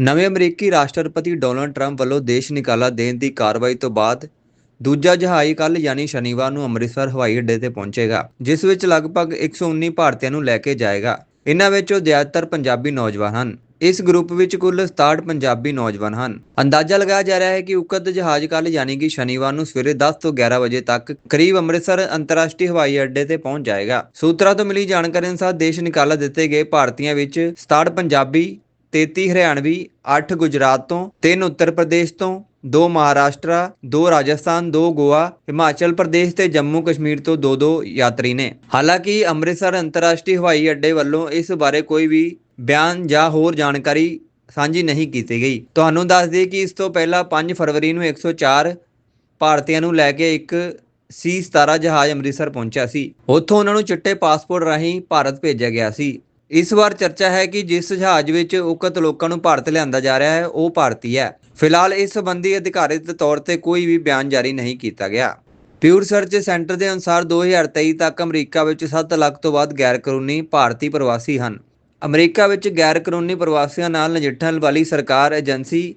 ਨਵੇਂ ਅਮਰੀਕੀ ਰਾਸ਼ਟਰਪਤੀ ਡੋਨਲਡ ਟਰੰਪ ਵੱਲੋਂ ਦੇਸ਼ ਨਿਕਾਲਾ ਦੇਣ ਦੀ ਕਾਰਵਾਈ ਤੋਂ ਬਾਅਦ ਦੂਜਾ ਜਹਾਜ਼ ਕੱਲ ਯਾਨੀ ਸ਼ਨੀਵਾਰ ਨੂੰ ਅੰਮ੍ਰਿਤਸਰ ਹਵਾਈ ਅੱਡੇ ਤੇ ਪਹੁੰਚੇਗਾ, ਜਿਸ ਵਿੱਚ ਲਗਭਗ 119 ਭਾਰਤੀਆਂ ਨੂੰ ਲੈ ਕੇ ਜਾਏਗਾ। ਇਨ੍ਹਾਂ ਵਿੱਚੋਂ ਜ਼ਿਆਦਾਤਰ ਪੰਜਾਬੀ ਨੌਜਵਾਨ ਹਨ। ਇਸ ਗਰੁੱਪ ਵਿੱਚ ਕੁੱਲ 67 ਪੰਜਾਬੀ ਨੌਜਵਾਨ ਹਨ। ਅੰਦਾਜ਼ਾ ਲਗਾਇਆ ਜਾ ਰਿਹਾ ਹੈ ਕਿ ਉਕਤ ਜਹਾਜ਼ ਕੱਲ ਯਾਨੀ ਕਿ ਸ਼ਨੀਵਾਰ ਨੂੰ ਸਵੇਰੇ 10 ਤੋਂ 11 ਵਜੇ ਤੱਕ ਕਰੀਬ ਅੰਮ੍ਰਿਤਸਰ ਅੰਤਰਰਾਸ਼ਟਰੀ ਹਵਾਈ ਅੱਡੇ ਤੇ ਪਹੁੰਚ ਜਾਏਗਾ। ਸੂਤਰਾਂ ਤੋਂ ਮਿਲੀ ਜਾਣਕਾਰੀ ਅਨੁਸਾਰ ਦੇਸ਼ ਨਿਕਾਲਾ ਦਿੱਤੇ ਗਏ ਭਾਰਤੀਆਂ ਵਿੱਚ 67 ਪੰਜਾਬੀ 33 ਹਰਿਆਣਵੀ 8 ਗੁਜਰਾਤ ਤੋਂ 3 ਉੱਤਰ ਪ੍ਰਦੇਸ਼ ਤੋਂ 2 ਮਹਾਰਾਸ਼ਟਰ 2 ਰਾਜਸਥਾਨ 2 ਗੋਆ, ਹਿਮਾਚਲ ਪ੍ਰਦੇਸ਼ ਤੇ ਜੰਮੂ ਕਸ਼ਮੀਰ ਤੋਂ 2-2 ਯਾਤਰੀ ਨੇ। ਹਾਲਾਂਕਿ ਅੰਮ੍ਰਿਤਸਰ ਅੰਤਰਰਾਸ਼ਟਰੀ ਹਵਾਈ ਅੱਡੇ ਵੱਲੋਂ ਇਸ ਬਾਰੇ ਕੋਈ ਵੀ ਬਿਆਨ ਜਾਂ ਹੋਰ ਜਾਣਕਾਰੀ ਸਾਂਝੀ ਨਹੀਂ ਕੀਤੀ ਗਈ। ਤੁਹਾਨੂੰ ਦੱਸ ਦਈਏ ਕਿ ਇਸ ਤੋਂ ਪਹਿਲਾਂ 5 ਫਰਵਰੀ ਨੂੰ 104 ਭਾਰਤੀਆਂ ਨੂੰ ਲੈ ਕੇ ਇੱਕ ਸੀ 17 ਜਹਾਜ਼ ਅੰਮ੍ਰਿਤਸਰ ਪਹੁੰਚਿਆ ਸੀ। ਉੱਥੋਂ ਉਹਨਾਂ ਨੂੰ ਚਿੱਟੇ ਪਾਸਪੋਰਟ ਰਾਹੀਂ ਭਾਰਤ ਭੇਜਿਆ ਗਿਆ ਸੀ। ਇਸ ਵਾਰ ਚਰਚਾ ਹੈ ਕਿ ਜਿਸ ਜਹਾਜ਼ ਵਿੱਚ ਉਕਤ ਲੋਕਾਂ ਨੂੰ ਭਾਰਤ ਲਿਆਂਦਾ ਜਾ ਰਿਹਾ ਹੈ, ਉਹ ਭਾਰਤੀ ਹੈ। ਫਿਲਹਾਲ ਇਸ ਸੰਬੰਧੀ ਅਧਿਕਾਰਿਤ ਤੌਰ ਤੇ ਕੋਈ ਵੀ ਬਿਆਨ ਜਾਰੀ ਨਹੀਂ ਕੀਤਾ ਗਿਆ। ਪਿਊਰ ਸਰਚ ਸੈਂਟਰ ਦੇ ਅਨੁਸਾਰ 2023 ਤੱਕ ਅਮਰੀਕਾ ਵਿੱਚ 7 ਲੱਖ ਤੋਂ ਵੱਧ ਗੈਰ ਕਾਨੂੰਨੀ ਭਾਰਤੀ ਪ੍ਰਵਾਸੀ ਹਨ। ਅਮਰੀਕਾ ਵਿੱਚ ਗੈਰ ਕਾਨੂੰਨੀ ਪ੍ਰਵਾਸੀਆਂ ਨਾਲ ਨਜਿੱਠਣ ਵਾਲੀ ਸਰਕਾਰ ਏਜੰਸੀ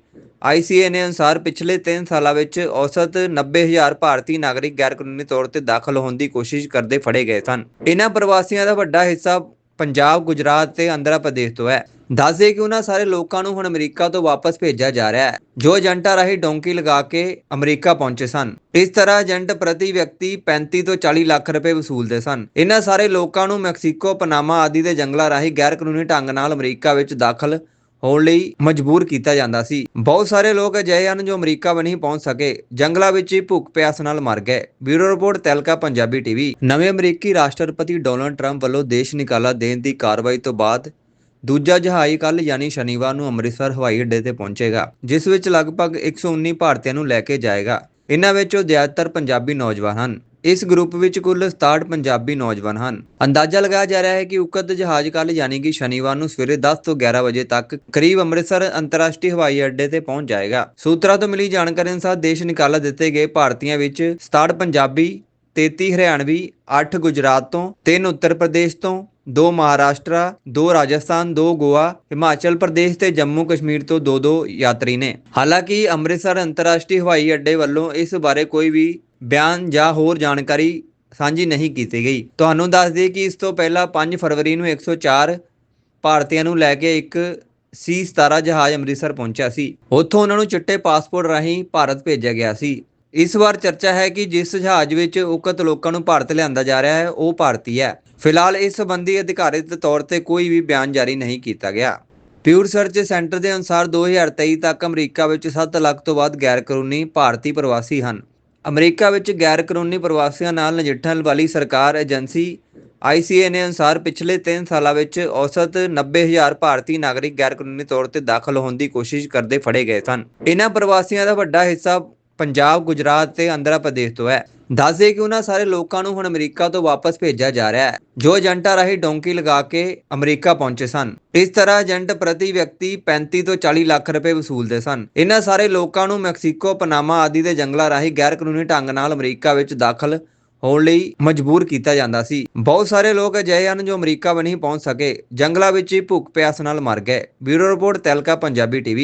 ICA ਨੇ ਅਨੁਸਾਰ ਪਿਛਲੇ 3 ਸਾਲਾਂ ਵਿੱਚ ਔਸਤ 90000 ਭਾਰਤੀ ਨਾਗਰਿਕ ਗੈਰ ਕਾਨੂੰਨੀ ਤੌਰ ਤੇ ਦਾਖਲ ਹੋਣ ਦੀ ਕੋਸ਼ਿਸ਼ ਕਰਦੇ ਫੜੇ ਗਏ ਸਨ। ਇਹਨਾਂ ਪ੍ਰਵਾਸੀਆਂ ਦਾ ਵੱਡਾ ਹਿੱਸਾ ਪੰਜਾਬ, ਗੁਜਰਾਤ ਤੇ ਆਂਧਰਾ ਪ੍ਰਦੇਸ਼ ਤੋਂ ਹੈ। ਦੱਸਦੇ ਕਿ ਉਹਨਾਂ ਸਾਰੇ ਲੋਕਾਂ ਨੂੰ ਹੁਣ ਅਮਰੀਕਾ ਤੋਂ ਵਾਪਸ ਭੇਜਿਆ ਜਾ ਰਿਹਾ ਹੈ, ਜੋ ਏਜੰਟਾਂ ਰਾਹੀਂ ਡੋਂਕੀ ਲਗਾ ਕੇ ਅਮਰੀਕਾ ਪਹੁੰਚੇ ਸਨ। ਇਸ ਤਰ੍ਹਾਂ ਏਜੰਟ ਪ੍ਰਤੀ ਵਿਅਕਤੀ 35 ਤੋਂ 40 ਲੱਖ ਰੁਪਏ ਵਸੂਲਦੇ ਸਨ। ਇਹਨਾਂ ਸਾਰੇ ਲੋਕਾਂ ਨੂੰ ਮੈਕਸੀਕੋ, ਪਨਾਮਾ ਆਦਿ ਦੇ ਜੰਗਲਾਂ ਰਾਹੀਂ ਗੈਰ ਕਾਨੂੰਨੀ ਢੰਗ ਨਾਲ ਅਮਰੀਕਾ ਵਿੱਚ ਦਾਖਲ ਹੋਣ ਲਈ ਮਜਬੂਰ ਕੀਤਾ ਜਾਂਦਾ ਸੀ। ਬਹੁਤ ਸਾਰੇ ਲੋਕ ਅਜਿਹੇ ਹਨ ਜੋ ਅਮਰੀਕਾ ਵੀ ਨਹੀਂ ਪਹੁੰਚ ਸਕੇ। ਜੰਗਲਾਂ ਵਿੱਚ ਹੀ ਭੁੱਖ ਪਿਆਸ ਨਾਲ ਮਰ ਗਏ। ਬਿਊਰੋ ਰਿਪੋਰਟ, ਤੈਲਕਾ, ਪੰਜਾਬੀ ਟੀਵੀ। ਨਵੇਂ ਅਮਰੀਕੀ ਰਾਸ਼ਟਰਪਤੀ ਡੋਨਲਡ ਟਰੰਪ ਵੱਲੋਂ ਦੇਸ਼ ਨਿਕਾਲਾ ਦੇਣ ਦੀ ਕਾਰਵਾਈ ਤੋਂ ਬਾਅਦ ਦੂਜਾ ਜਹਾਜ਼ ਕੱਲ ਯਾਨੀ ਸ਼ਨੀਵਾਰ ਨੂੰ ਅੰਮ੍ਰਿਤਸਰ, ਹਵਾਈ ਅੱਡੇ ਤੇ ਪਹੁੰਚੇਗਾ, ਜਿਸ ਵਿੱਚ ਲਗਭਗ 119 ਭਾਰਤੀਆਂ ਨੂੰ ਲੈ ਕੇ ਜਾਏਗਾ। ਇਨ੍ਹਾਂ ਵਿੱਚੋਂ ਜ਼ਿਆਦਾਤਰ ਪੰਜਾਬੀ ਨੌਜਵਾਨ ਹਨ। ਇਸ ਗਰੁੱਪ ਵਿੱਚ ਕੁੱਲ 67 ਪੰਜਾਬੀ ਨੌਜਵਾਨ ਹਨ। ਅੰਦਾਜ਼ਾ ਲਗਾਇਆ ਜਾ ਰਿਹਾ ਹੈ ਕਿ ਉਕਤ ਜਹਾਜ਼ ਕੱਲ ਯਾਨੀ ਕਿ ਸ਼ਨੀਵਾਰ ਨੂੰ ਸਵੇਰੇ 10 ਤੋਂ 11 ਵਜੇ ਤੱਕ ਕਰੀਬ ਅੰਮ੍ਰਿਤਸਰ ਅੰਤਰਰਾਸ਼ਟਰੀ ਹਵਾਈ ਅੱਡੇ ਤੇ ਪਹੁੰਚ ਜਾਏਗਾ। ਸੂਤਰਾਂ ਤੋਂ ਮਿਲੀ ਜਾਣਕਾਰੀ ਅਨੁਸਾਰ ਦੇਸ਼ ਨਿਕਾਲਾ ਦਿੱਤੇ ਗਏ ਭਾਰਤੀਆਂ ਵਿੱਚ 67 ਪੰਜਾਬੀ 33 ਹਰਿਆਣਵੀ 8 ਗੁਜਰਾਤ ਤੋਂ 3 ਉੱਤਰ ਪ੍ਰਦੇਸ਼ ਤੋਂ 2 ਮਹਾਰਾਸ਼ਟਰ 2 ਰਾਜਸਥਾਨ 2 ਗੋਆ, ਹਿਮਾਚਲ ਪ੍ਰਦੇਸ਼ ਤੇ ਜੰਮੂ ਕਸ਼ਮੀਰ ਤੋਂ 2-2 ਯਾਤਰੀ ਨੇ। ਹਾਲਾਂਕਿ ਅੰਮ੍ਰਿਤਸਰ ਅੰਤਰਰਾਸ਼ਟਰੀ ਹਵਾਈ ਅੱਡੇ ਵੱਲੋਂ ਇਸ ਬਾਰੇ ਕੋਈ ਵੀ ਬਿਆਨ ਜਾਂ ਹੋਰ ਜਾਣਕਾਰੀ ਸਾਂਝੀ ਨਹੀਂ ਕੀਤੀ ਗਈ। ਤੁਹਾਨੂੰ ਦੱਸ ਦਈਏ ਕਿ ਇਸ ਤੋਂ ਪਹਿਲਾਂ 5 ਫਰਵਰੀ ਨੂੰ 104 ਭਾਰਤੀਆਂ ਨੂੰ ਲੈ ਕੇ ਇੱਕ ਸੀ 17 ਜਹਾਜ਼ ਅੰਮ੍ਰਿਤਸਰ ਪਹੁੰਚਿਆ ਸੀ। ਉੱਥੋਂ ਉਹਨਾਂ ਨੂੰ ਚਿੱਟੇ ਪਾਸਪੋਰਟ ਰਾਹੀਂ ਭਾਰਤ ਭੇਜਿਆ ਗਿਆ ਸੀ। ਇਸ ਵਾਰ ਚਰਚਾ ਹੈ ਕਿ ਜਿਸ ਜਹਾਜ਼ ਵਿੱਚ ਉਕਤ ਲੋਕਾਂ ਨੂੰ ਭਾਰਤ ਲਿਆਂਦਾ ਜਾ ਰਿਹਾ ਹੈ, ਉਹ ਭਾਰਤੀ ਹੈ। ਫਿਲਹਾਲ ਇਸ ਸੰਬੰਧੀ ਅਧਿਕਾਰਿਤ ਤੌਰ ਤੇ ਕੋਈ ਵੀ ਬਿਆਨ ਜਾਰੀ ਨਹੀਂ ਕੀਤਾ ਗਿਆ। ਪਿਊਰ ਸਰਚ ਸੈਂਟਰ ਦੇ ਅਨੁਸਾਰ 2023 ਤੱਕ ਅਮਰੀਕਾ ਵਿੱਚ 7 ਲੱਖ ਤੋਂ ਵੱਧ ਗੈਰ ਕਾਨੂੰਨੀ ਭਾਰਤੀ ਪ੍ਰਵਾਸੀ ਹਨ। ਅਮਰੀਕਾ ਵਿੱਚ ਗੈਰ ਕਾਨੂੰਨੀ ਪ੍ਰਵਾਸੀਆਂ ਨਾਲ ਨਜਿੱਠਣ ਵਾਲੀ ਸਰਕਾਰ ਏਜੰਸੀ ICA ਨੇ ਅਨੁਸਾਰ ਪਿਛਲੇ 3 ਸਾਲਾਂ ਵਿੱਚ ਔਸਤ 90000 ਭਾਰਤੀ ਨਾਗਰਿਕ ਗੈਰ ਕਾਨੂੰਨੀ ਤੌਰ ਤੇ ਦਾਖਲ ਹੋਣ ਦੀ ਕੋਸ਼ਿਸ਼ ਕਰਦੇ ਫੜੇ ਗਏ ਸਨ। ਇਹਨਾਂ ਪ੍ਰਵਾਸੀਆਂ ਦਾ ਵੱਡਾ ਹਿੱਸਾ ਪੰਜਾਬ, ਗੁਜਰਾਤ ਤੇ ਆਂਧਰਾ ਪ੍ਰਦੇਸ਼ ਤੋਂ ਹੈ। ਦੱਸਦੇ ਕਿ ਉਹਨਾਂ ਸਾਰੇ ਲੋਕਾਂ ਨੂੰ ਹੁਣ ਅਮਰੀਕਾ ਤੋਂ ਵਾਪਸ ਭੇਜਿਆ ਜਾ ਰਿਹਾ ਹੈ, ਜੋ ਏਜੰਟਾਂ ਰਾਹੀਂ ਡੋਂਕੀ ਲਗਾ ਕੇ ਅਮਰੀਕਾ ਪਹੁੰਚੇ ਸਨ। ਇਸ ਤਰ੍ਹਾਂ ਏਜੰਟ ਪ੍ਰਤੀ ਵਿਅਕਤੀ 35 ਤੋਂ 40 ਲੱਖ ਰੁਪਏ ਵਸੂਲਦੇ ਸਨ। ਇਹਨਾਂ ਸਾਰੇ ਲੋਕਾਂ ਨੂੰ ਮੈਕਸੀਕੋ, ਪਨਾਮਾ ਆਦਿ ਦੇ ਜੰਗਲਾਂ ਰਾਹੀਂ ਗੈਰ ਕਾਨੂੰਨੀ ਢੰਗ ਨਾਲ ਅਮਰੀਕਾ ਵਿੱਚ ਦਾਖਲ ਹੋਣ ਲਈ ਮਜਬੂਰ ਕੀਤਾ ਜਾਂਦਾ ਸੀ। ਬਹੁਤ ਸਾਰੇ ਲੋਕ ਅਜਿਹੇ ਹਨ ਜੋ ਅਮਰੀਕਾ ਵੀ ਨਹੀਂ ਪਹੁੰਚ ਸਕੇ। ਜੰਗਲਾਂ ਵਿੱਚ ਹੀ ਭੁੱਖ ਪਿਆਸ ਨਾਲ ਮਰ ਗਏ। ਬਿਊਰੋ ਰਿਪੋਰਟ, ਤੈਲਕਾ, ਪੰਜਾਬੀ ਟੀਵੀ।